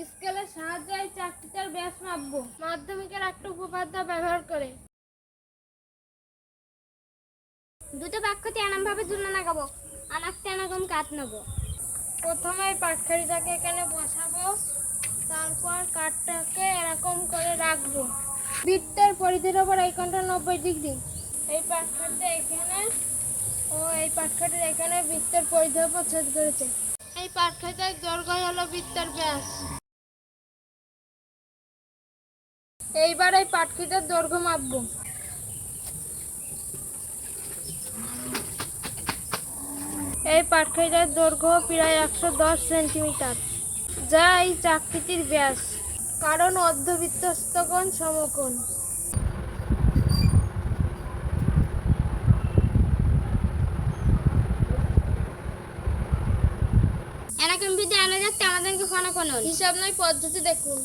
স্কেলের সাহায্যে এই চাকতিটার ব্যাস মাপবো। মাধ্যমিকের একটা উপপাদ্য ব্যবহার করে। দুটো বাক্যতে এরম ভাবে তুলনা লাগাবো। আনাকতে এরকম কাট নেব। প্রথমে এই পাটখাড়িটাকে এখানে বসাবো। তারপর কাঠটাকে এরকম করে রাখব। বৃত্তের পরিধির ওপর এই কোণটা নব্বই ডিগ্রি। এই পাটখাড়িটা এখানে ও এই পাটখাটির এখানে বৃত্তের পরিধির ওপর ছেদ করেছে। এই পাটখাটির দৈর্ঘ্য হলো বৃত্তের ব্যাস। এইবার এই পাটখিটার দৈর্ঘ্য মাপবো। এই পাটখাইটার দৈর্ঘ্য প্রায় একশো দশ সেন্টিমিটার। যা এই চাকতিটির ব্যাস কারণ অর্ধবৃত্তস্থ কোণ সমকোণ আনা যাচ্ছে আমাদেরকে হিসাব নয় পদ্ধতি দেখুন।